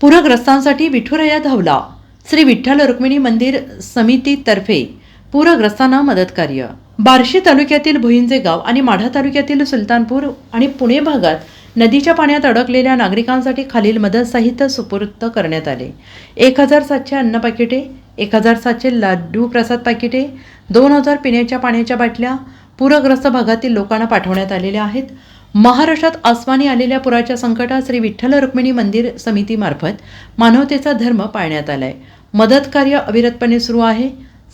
पूरग्रस्तांसाठी विठुराया धावला. श्री विठ्ठल रुक्मिणी मंदिर समितीतर्फे पूरग्रस्तांना मदत कार्य. बार्शी तालुक्यातील भुईंजे गाव आणि माढा तालुक्यातील सुलतानपूर आणि पुणे भागात नदीच्या पाण्यात अडकलेल्या नागरिकांसाठी खालील मदत साहित्य सुपूर्त करण्यात आले. एक हजार सातशे अन्न पाकिटे एक हजार सातशे लाडू प्रसाद पाकिटे दोन हजार पिण्याच्या पाण्याच्या बाटल्या पूरग्रस्त भागातील लोकांना पाठवण्यात आलेल्या आहेत. महाराष्ट्रात आसमानी आलेल्या पुराच्या संकटात श्री विठ्ठल रुक्मिणी मंदिर समितीमार्फत मानवतेचा धर्म पाळण्यात आलाय. मदत कार्य अविरतपणे सुरू आहे.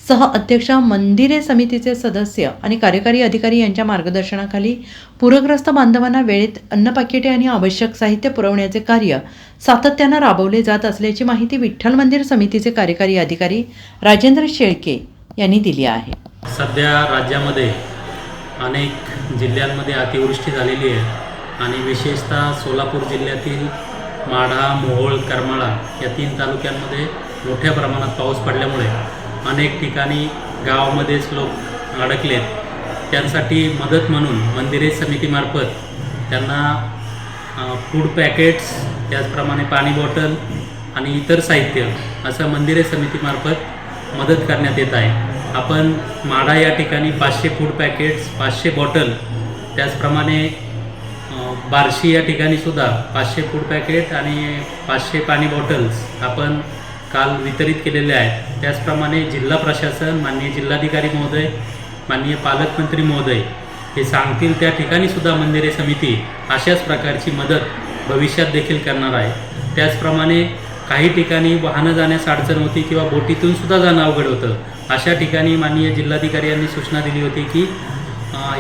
सह अध्यक्षा मंदिरे समितीचे सदस्य आणि कार्यकारी अधिकारी यांच्या मार्गदर्शनाखाली पूरग्रस्त बांधवांना वेळेत अन्न पाकिटे आणि आवश्यक साहित्य पुरवण्याचे कार्य सातत्यानं राबवले जात असल्याची माहिती विठ्ठल मंदिर समितीचे कार्यकारी अधिकारी राजेंद्र शेळके यांनी दिली आहे. सध्या राज्यामध्ये अनेक जिल्ह्यांमध्ये अतिवृष्टी झालेली आहे आणि विशेषतः सोलापूर जिल्ह्यातील माढा मोहोळ करमाळा या तीन तालुक्यांमध्ये मोठ्या प्रमाणात पाऊस पडल्यामुळे अनेक ठिकाणी गावामध्येच लोक अडकलेत. त्यांसाठी मदत म्हणून मंदिरे समितीमार्फत त्यांना फूड पॅकेट्स त्याचप्रमाणे पाणी बॉटल आणि इतर साहित्य असं मंदिरे समितीमार्फत मदत करण्यात येत आहे. आपण माडा या ठिकाणी पाचशे फूड पॅकेट्स पाचशे बॉटल त्याचप्रमाणे बार्शी या ठिकाणी सुद्धा पाचशे फूड पॅकेट आणि पाचशे पाणी बॉटल्स आपण काल वितरित केलेले आहेत. त्याचप्रमाणे जिल्हा प्रशासन माननीय जिल्हाधिकारी महोदय माननीय पालकमंत्री महोदय हे सांगतील त्या ठिकाणी सुद्धा मंदिरे समिती अशाच प्रकारची मदत भविष्यात देखील करणार आहे. त्याचप्रमाणे काही ठिकाणी वाहनं जाण्यास अडचण होती किंवा बोटीतून सुद्धा जाणं अवघड होतं. अशा ठिकाणी माननीय जिल्हाधिकारी यांनी सूचना दिली होती की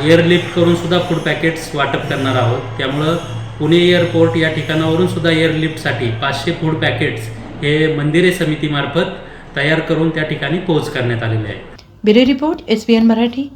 एअरलिफ्ट करून सुद्धा फूड पॅकेट्स वाटप करणार आहोत. त्यामुळं पुणे एअरपोर्ट या ठिकाणावरून सुद्धा एअरलिफ्टसाठी पाचशे फूड पॅकेट्स हे मंदिरे समितीमार्फत तयार करून त्या ठिकाणी पोहोच करण्यात आलेले आहे. Bureau report S P N Marathi.